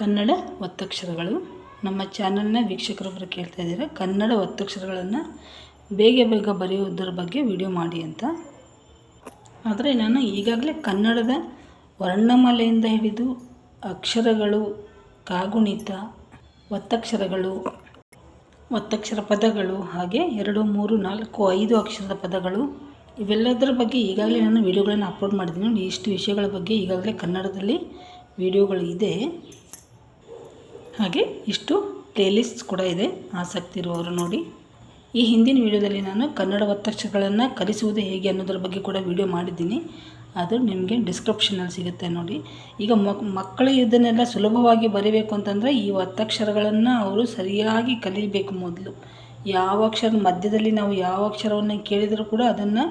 ಕನ್ನಡ ಒತ್ತಕ್ಷರಗಳು. ನಮ್ಮ ಚಾನಲ್ನ ವೀಕ್ಷಕರೊಬ್ಬರು ಕೇಳ್ತಾ ಇದ್ದಾರೆ, ಕನ್ನಡ ಒತ್ತಕ್ಷರಗಳನ್ನು ಬೇಗ ಬೇಗ ಬರೆಯುವುದರ ಬಗ್ಗೆ ವಿಡಿಯೋ ಮಾಡಿ ಅಂತ. ಆದರೆ ನಾನು ಈಗಾಗಲೇ ಕನ್ನಡದ ವರ್ಣಮಾಲೆಯಿಂದ ಹಿಡಿದು ಅಕ್ಷರಗಳು, ಕಾಗುಣಿತ, ಒತ್ತಕ್ಷರಗಳು, ಒತ್ತಕ್ಷರ ಪದಗಳು, ಹಾಗೆ ಎರಡು, ಮೂರು, ನಾಲ್ಕು, ಐದು ಅಕ್ಷರದ ಪದಗಳು, ಇವೆಲ್ಲದರ ಬಗ್ಗೆ ಈಗಾಗಲೇ ನಾನು ವಿಡಿಯೋಗಳನ್ನು ಅಪ್ಲೋಡ್ ಮಾಡಿದ್ದೀನಿ. ನೋಡಿ ಇಷ್ಟು ವಿಷಯಗಳ ಬಗ್ಗೆ ಈಗಾಗಲೇ ಕನ್ನಡದಲ್ಲಿ ವಿಡಿಯೋಗಳು ಇದೆ. ಹಾಗೆ ಇಷ್ಟು ಪ್ಲೇಲಿಸ್ಟ್ ಕೂಡ ಇದೆ. ಆಸಕ್ತಿ ಇರುವವರು ನೋಡಿ. ಈ ಹಿಂದಿನ ವಿಡಿಯೋದಲ್ಲಿ ನಾನು ಕನ್ನಡ ಒತ್ತಕ್ಷರಗಳನ್ನು ಕಲಿಸುವುದು ಹೇಗೆ ಅನ್ನೋದ್ರ ಬಗ್ಗೆ ಕೂಡ ವಿಡಿಯೋ ಮಾಡಿದ್ದೀನಿ. ಅದು ನಿಮಗೆ ಡಿಸ್ಕ್ರಿಪ್ಷನಲ್ಲಿ ಸಿಗುತ್ತೆ ನೋಡಿ. ಈಗ ಮಕ್ ಮಕ್ಕಳು ಇದನ್ನೆಲ್ಲ ಸುಲಭವಾಗಿ ಬರೀಬೇಕು ಅಂತಂದರೆ ಈ ಒತ್ತಕ್ಷರಗಳನ್ನು ಅವರು ಸರಿಯಾಗಿ ಕಲಿಬೇಕು ಮೊದಲು. ಯಾವ ಅಕ್ಷರ ಮಧ್ಯದಲ್ಲಿ ನಾವು ಯಾವ ಅಕ್ಷರವನ್ನು ಕೇಳಿದರೂ ಕೂಡ ಅದನ್ನು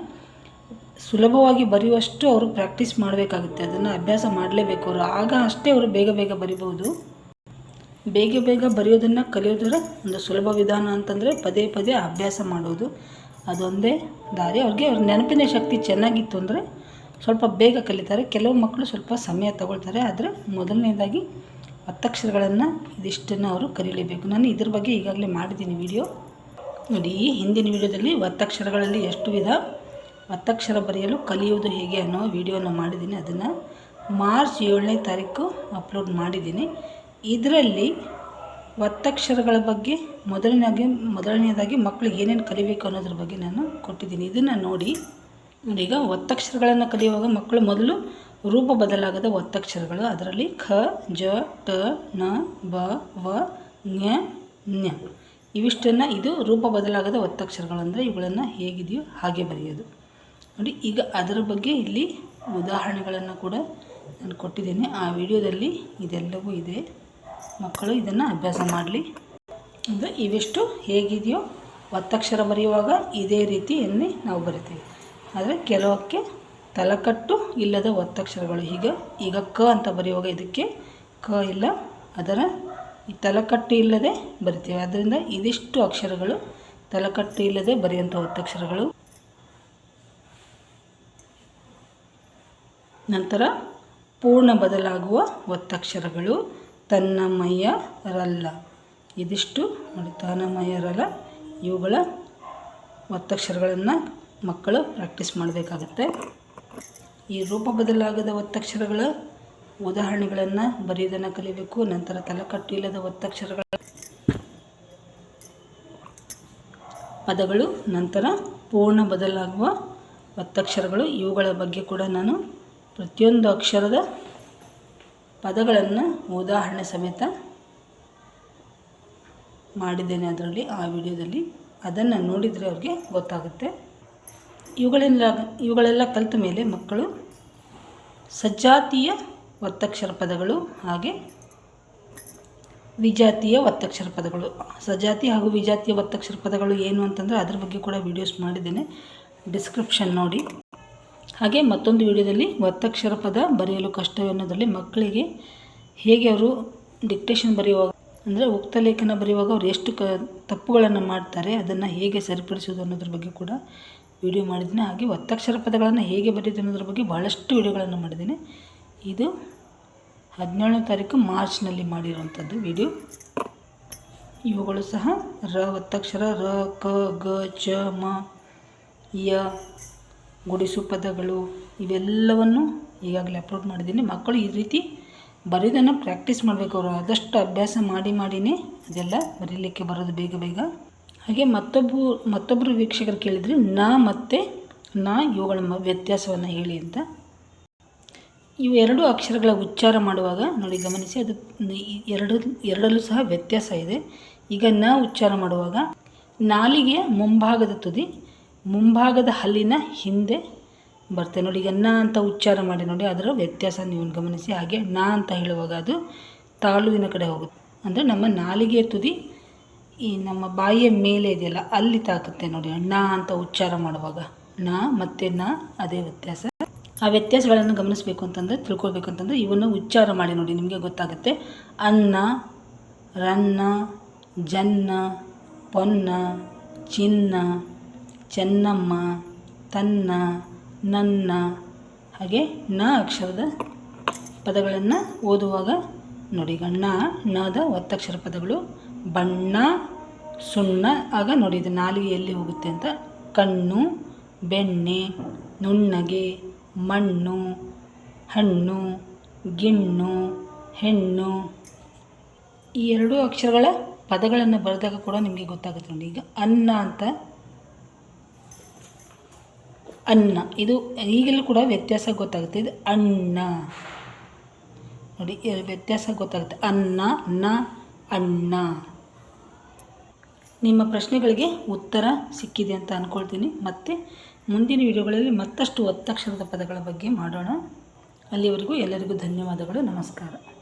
ಸುಲಭವಾಗಿ ಬರೆಯುವಷ್ಟು ಅವರು ಪ್ರಾಕ್ಟೀಸ್ ಮಾಡಬೇಕಾಗುತ್ತೆ. ಅದನ್ನು ಅಭ್ಯಾಸ ಮಾಡಲೇಬೇಕು ಅವರು. ಆಗ ಅಷ್ಟೇ ಅವರು ಬೇಗ ಬೇಗ ಬರಿಬೋದು ಬೇಗ ಬೇಗ ಬರೆಯೋದನ್ನು ಕಲಿಯೋದರ ಒಂದು ಸುಲಭ ವಿಧಾನ ಅಂತಂದರೆ ಪದೇ ಪದೇ ಅಭ್ಯಾಸ ಮಾಡೋದು. ಅದೊಂದೇ ದಾರಿ. ಅವ್ರಿಗೆ ಅವ್ರ ನೆನಪಿನ ಶಕ್ತಿ ಚೆನ್ನಾಗಿತ್ತು ಅಂದರೆ ಸ್ವಲ್ಪ ಬೇಗ ಕಲಿತಾರೆ. ಕೆಲವು ಮಕ್ಕಳು ಸ್ವಲ್ಪ ಸಮಯ ತಗೊಳ್ತಾರೆ. ಆದರೆ ಮೊದಲನೇದಾಗಿ ಹತ್ತಕ್ಷರಗಳನ್ನು ಇದಿಷ್ಟನ್ನು ಅವರು ಕಲಿಯಲೇಬೇಕು. ನಾನು ಇದ್ರ ಬಗ್ಗೆ ಈಗಾಗಲೇ ಮಾಡಿದ್ದೀನಿ ವಿಡಿಯೋ. ನೋಡಿ, ಈ ಹಿಂದಿನ ವಿಡಿಯೋದಲ್ಲಿ ಒತ್ತಕ್ಷರಗಳಲ್ಲಿ ಎಷ್ಟು ವಿಧ ಒತ್ತಕ್ಷರ ಬರೆಯಲು ಕಲಿಯುವುದು ಹೇಗೆ ಅನ್ನೋ ವಿಡಿಯೋನ ಮಾಡಿದ್ದೀನಿ. ಅದನ್ನು ಮಾರ್ಚ್ ಏಳನೇ ತಾರೀಕು ಅಪ್ಲೋಡ್ ಮಾಡಿದ್ದೀನಿ. ಇದರಲ್ಲಿ ಒತ್ತಕ್ಷರಗಳ ಬಗ್ಗೆ ಮೊದಲನೇದಾಗಿ ಮೊದಲನೇದಾಗಿ ಮಕ್ಕಳಿಗೆ ಏನೇನು ಕಲಿಬೇಕು ಅನ್ನೋದ್ರ ಬಗ್ಗೆ ನಾನು ಕೊಟ್ಟಿದ್ದೀನಿ. ಇದನ್ನು ನೋಡಿ ನೋಡಿ ಈಗ ಒತ್ತಕ್ಷರಗಳನ್ನು ಕಲಿಯುವಾಗ ಮಕ್ಕಳು ಮೊದಲು ರೂಪ ಬದಲಾಗದ ಒತ್ತಕ್ಷರಗಳು ಅದರಲ್ಲಿ ಖ, ಜ, ಟ, ನ, ಬ, ವ, ಞ ಞ. ಇವಿಷ್ಟನ್ನು ಇದು ರೂಪ ಬದಲಾಗದ ಒತ್ತಕ್ಷರಗಳು ಅಂದರೆ ಇವುಗಳನ್ನು ಹೇಗಿದೆಯೋ ಹಾಗೆ ಬರೆಯೋದು. ನೋಡಿ, ಈಗ ಅದರ ಬಗ್ಗೆ ಇಲ್ಲಿ ಉದಾಹರಣೆಗಳನ್ನು ಕೂಡ ನಾನು ಕೊಟ್ಟಿದ್ದೀನಿ. ಆ ವಿಡಿಯೋದಲ್ಲಿ ಇದೆಲ್ಲವೂ ಇದೆ. ಮಕ್ಕಳು ಇದನ್ನು ಅಭ್ಯಾಸ ಮಾಡಲಿ. ಅಂದರೆ ಇವೆಷ್ಟು ಹೇಗಿದೆಯೋ ಒತ್ತಕ್ಷರ ಬರೆಯುವಾಗ ಇದೇ ರೀತಿಯನ್ನೇ ನಾವು ಬರಿತೀವಿ. ಆದರೆ ಕೆಲವಕ್ಕೆ ತಲಕಟ್ಟು ಇಲ್ಲದ ಒತ್ತಕ್ಷರಗಳು. ಈಗ ಈಗ ಕ ಅಂತ ಬರೆಯುವಾಗ ಇದಕ್ಕೆ ಕ ಇಲ್ಲ, ಅದರ ತಲಕಟ್ಟು ಇಲ್ಲದೆ ಬರಿತೀವಿ. ಆದ್ದರಿಂದ ಇದಿಷ್ಟು ಅಕ್ಷರಗಳು ತಲಕಟ್ಟು ಇಲ್ಲದೆ ಬರೆಯುವಂಥ ಒತ್ತಕ್ಷರಗಳು. ನಂತರ ಪೂರ್ಣ ಬದಲಾಗುವ ಒತ್ತಕ್ಷರಗಳು. ತನ್ನಮಯರಲ್ಲ. ಇದಿಷ್ಟು ನೋಡಿ, ತನ್ನಮಯರಲ್ಲ. ಇವುಗಳ ಒತ್ತಕ್ಷರಗಳನ್ನು ಮಕ್ಕಳು ಪ್ರಾಕ್ಟೀಸ್ ಮಾಡಬೇಕಾಗತ್ತೆ. ಈ ರೂಪ ಬದಲಾಗದ ಒತ್ತಕ್ಷರಗಳ ಉದಾಹರಣೆಗಳನ್ನು ಬರೆಯೋದನ್ನು ಕಲಿಬೇಕು, ನಂತರ ತಲೆಕಟ್ಟು ಇಲ್ಲದ ಒತ್ತಕ್ಷರಗಳ ಪದಗಳು, ನಂತರ ಪೂರ್ಣ ಬದಲಾಗುವ ಒತ್ತಕ್ಷರಗಳು. ಇವುಗಳ ಬಗ್ಗೆ ಕೂಡ ನಾನು ಪ್ರತಿಯೊಂದು ಅಕ್ಷರದ ಪದಗಳನ್ನು ಉದಾಹರಣೆ ಸಮೇತ ಮಾಡಿದ್ದೇನೆ ಅದರಲ್ಲಿ, ಆ ವಿಡಿಯೋದಲ್ಲಿ. ಅದನ್ನು ನೋಡಿದರೆ ಅವ್ರಿಗೆ ಗೊತ್ತಾಗುತ್ತೆ. ಇವುಗಳೆಲ್ಲ ಇವುಗಳೆಲ್ಲ ಕಲಿತ ಮೇಲೆ ಮಕ್ಕಳು ಸಜ್ಜಾತಿಯ ಒತ್ತಕ್ಷರ ಪದಗಳು ಹಾಗೆ ವಿಜಾತಿಯ ಒತ್ತಕ್ಷರ ಪದಗಳು. ಸಜಾತಿ ಹಾಗೂ ವಿಜಾತಿಯ ಒತ್ತಕ್ಷರ ಪದಗಳು ಏನು ಅಂತಂದರೆ ಅದ್ರ ಬಗ್ಗೆ ಕೂಡ ವಿಡಿಯೋಸ್ ಮಾಡಿದ್ದೇನೆ. ಡಿಸ್ಕ್ರಿಪ್ಷನ್ ನೋಡಿ. ಹಾಗೆ ಮತ್ತೊಂದು ವಿಡಿಯೋದಲ್ಲಿ ಒತ್ತಕ್ಷರ ಪದ ಬರೆಯಲು ಕಷ್ಟವೆನ್ನೋದರಲ್ಲಿ ಮಕ್ಕಳಿಗೆ ಹೇಗೆ ಅವರು ಡಿಕ್ಟೇಷನ್ ಬರೆಯುವಾಗ, ಅಂದರೆ ಉಕ್ತ ಲೇಖನ ಬರೆಯುವಾಗ ಅವರು ಎಷ್ಟು ಕ, ತಪ್ಪುಗಳನ್ನು ಮಾಡ್ತಾರೆ, ಅದನ್ನು ಹೇಗೆ ಸರಿಪಡಿಸೋದು ಅನ್ನೋದ್ರ ಬಗ್ಗೆ ಕೂಡ ವಿಡಿಯೋ ಮಾಡಿದ್ದೀನಿ. ಹಾಗೆ ಒತ್ತಕ್ಷರ ಪದಗಳನ್ನು ಹೇಗೆ ಬರೆಯೋದು ಅನ್ನೋದ್ರ ಬಗ್ಗೆ ಭಾಳಷ್ಟು ವಿಡಿಯೋಗಳನ್ನು ಮಾಡಿದ್ದೀನಿ. ಇದು ಹದಿನೇಳನೇ ತಾರೀಕು ಮಾರ್ಚ್ನಲ್ಲಿ ಮಾಡಿರುವಂಥದ್ದು ವಿಡಿಯೋ. ಇವುಗಳು ಸಹ ರ ಒತ್ತಕ್ಷರ ರ, ಕ, ಗ, ಚ, ಮ, ಯ ಗುಡಿಸು ಪದಗಳು ಇವೆಲ್ಲವನ್ನು ಈಗಾಗಲೇ ಅಪ್ಲೋಡ್ ಮಾಡಿದ್ದೀನಿ. ಮಕ್ಕಳು ಈ ರೀತಿ ಬರೆಯೋದನ್ನು ಪ್ರಾಕ್ಟೀಸ್ ಮಾಡಬೇಕು. ಅವರು ಆದಷ್ಟು ಅಭ್ಯಾಸ ಮಾಡಿ ಮಾಡಿನೇ ಅದೆಲ್ಲ ಬರೀಲಿಕ್ಕೆ ಬರೋದು ಬೇಗ ಬೇಗ. ಹಾಗೆ ಮತ್ತೊಬ್ಬ ಮತ್ತೊಬ್ಬರು ವೀಕ್ಷಕರು ಕೇಳಿದರೆ ನಾ ಮತ್ತು ನಾ ಇವುಗಳ ವ್ಯತ್ಯಾಸವನ್ನು ಹೇಳಿ ಅಂತ. ಇವು ಎರಡು ಅಕ್ಷರಗಳ ಉಚ್ಚಾರ ಮಾಡುವಾಗ ನೋಡಿ ಗಮನಿಸಿ, ಅದು ಎರಡು, ಎರಡಲ್ಲೂ ಸಹ ವ್ಯತ್ಯಾಸ ಇದೆ. ಈಗ ನ ಉಚ್ಚಾರ ಮಾಡುವಾಗ ನಾಲಿಗೆಯ ಮುಂಭಾಗದ ತುದಿ ಮುಂಭಾಗದ ಹಲ್ಲಿನ ಹಿಂದೆ ಬರ್ತದೆ ನೋಡಿ, ಈಗ ನ ಅಂತ ಉಚ್ಚಾರ ಮಾಡಿ ನೋಡಿ, ಅದರ ವ್ಯತ್ಯಾಸ ನೀವು ಗಮನಿಸಿ. ಹಾಗೆ ನ ಅಂತ ಹೇಳುವಾಗ ಅದು ತಾಳುವಿನ ಕಡೆ ಹೋಗುತ್ತೆ. ಅಂದರೆ ನಮ್ಮ ನಾಲಿಗೆಯ ತುದಿ ಈ ನಮ್ಮ ಬಾಯಿಯ ಮೇಲೆ ಇದೆಯಲ್ಲ, ಅಲ್ಲಿ ತಾಕುತ್ತೆ ನೋಡಿ, ನ ಅಂತ ಉಚ್ಚಾರ ಮಾಡುವಾಗ. ನ ಮತ್ತೆ ನ, ಅದೇ ವ್ಯತ್ಯಾಸ. ಆ ವ್ಯತ್ಯಾಸಗಳನ್ನು ಗಮನಿಸಬೇಕು ಅಂತಂದರೆ, ತಿಳ್ಕೊಳ್ಬೇಕು ಅಂತಂದರೆ ಇವನ್ನು ಉಚ್ಚಾರ ಮಾಡಿ ನೋಡಿ, ನಿಮಗೆ ಗೊತ್ತಾಗುತ್ತೆ. ಅನ್ನ, ರನ್ನ, ಜನ್ನ, ಪೊನ್ನ, ಚಿನ್ನ ಚೆನ್ನಮ್ಮ, ತನ್ನ, ನನ್ನ ಹಾಗೆ ನ ಅಕ್ಷರದ ಪದಗಳನ್ನು ಓದುವಾಗ ನೋಡಿ ಈಗ ಣ ನದ, ಒತ್ತಕ್ಷರ ಪದಗಳು. ಬಣ್ಣ, ಸುಣ್ಣ, ಆಗ ನೋಡಿ ಇದು ನಾಲಿಗೆ ಎಲ್ಲಿ ಹೋಗುತ್ತೆ ಅಂತ. ಕಣ್ಣು, ಬೆಣ್ಣೆ, ನುಣ್ಣಗೆ, ಮಣ್ಣು, ಹಣ್ಣು, ಗಿಣ್ಣು, ಹೆಣ್ಣು. ಈ ಎರಡೂ ಅಕ್ಷರಗಳ ಪದಗಳನ್ನು ಬರೆದಾಗ ಕೂಡ ನಿಮಗೆ ಗೊತ್ತಾಗುತ್ತೆ ನೋಡಿ. ಈಗ ಅನ್ನ ಅಂತ ಅನ್ನ. ಇದು ಈಗಲೂ ಕೂಡ ವ್ಯತ್ಯಾಸ ಗೊತ್ತಾಗುತ್ತೆ. ಇದು ಅನ್ನ. ನೋಡಿ ವ್ಯತ್ಯಾಸ ಗೊತ್ತಾಗುತ್ತೆ. ಅನ್ನ, ನ, ಅನ್ನ. ನಿಮ್ಮ ಪ್ರಶ್ನೆಗಳಿಗೆ ಉತ್ತರ ಸಿಕ್ಕಿದೆ ಅಂತ ಅಂದ್ಕೊಳ್ತೀನಿ ಮತ್ತು ಮುಂದಿನ ವಿಡಿಯೋಗಳಲ್ಲಿ ಮತ್ತಷ್ಟು ಒತ್ತಕ್ಷರದ ಪದಗಳ ಬಗ್ಗೆ ಮಾಡೋಣ. ಅಲ್ಲಿವರೆಗೂ ಎಲ್ಲರಿಗೂ ಧನ್ಯವಾದಗಳು. ನಮಸ್ಕಾರ.